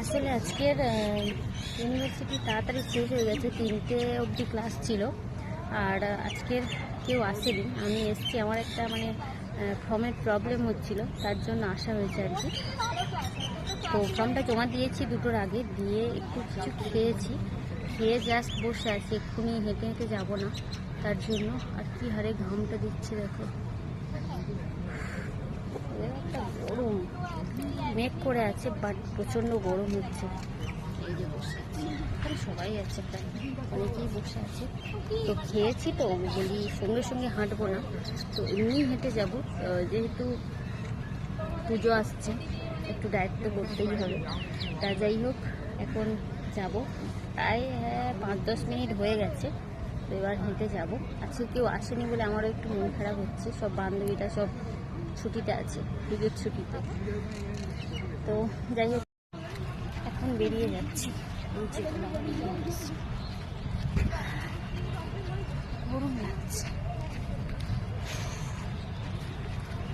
আসলে আজকের ইউনিভার্সিটি তাড়াতাড়ি শেষ হয়ে গেছে, তিনটে অবধি ক্লাস ছিল। আর আজকের কেউ আসেনি। আমি এসছি, আমার একটা মানে ফর্মের প্রবলেম হচ্ছিল, তার জন্য আসা হয়েছে আর কি। তো ফর্মটা জমা দিয়েছি দুটোর আগে, দিয়ে একটু কিছু খেয়েছি। খেয়ে জাস্ট বসে আছি, এক্ষুনি হেঁটে হেঁটে যাব না। তার জন্য আর কি হারে ঘামটা দিচ্ছে দেখো। মেঘ করে আছে বাট প্রচণ্ড গরম হচ্ছে। এই যে বসে সবাই আছে প্রায়। অনেকেই বসে আছে। তো খেয়েছি তো বলি সঙ্গে সঙ্গে হাঁটবো না। তো এমনিই হেঁটে যাব। যেহেতু পুজো আসছে একটু ডায়েট তো করতেই হবে। তা যাই হোক এখন যাব। প্রায় হ্যাঁ, পাঁচ দশ মিনিট হয়ে গেছে। তো এবার হেঁটে যাব। আজকে কেউ আসেনি বলে আমারও একটু মন খারাপ হচ্ছে। সব বান্ধবীরা সব ছুটিতে আছে ঈদের ছুটিতে। তো যাই হোক এখন বেরিয়ে যাচ্ছি। গরম লাগছে।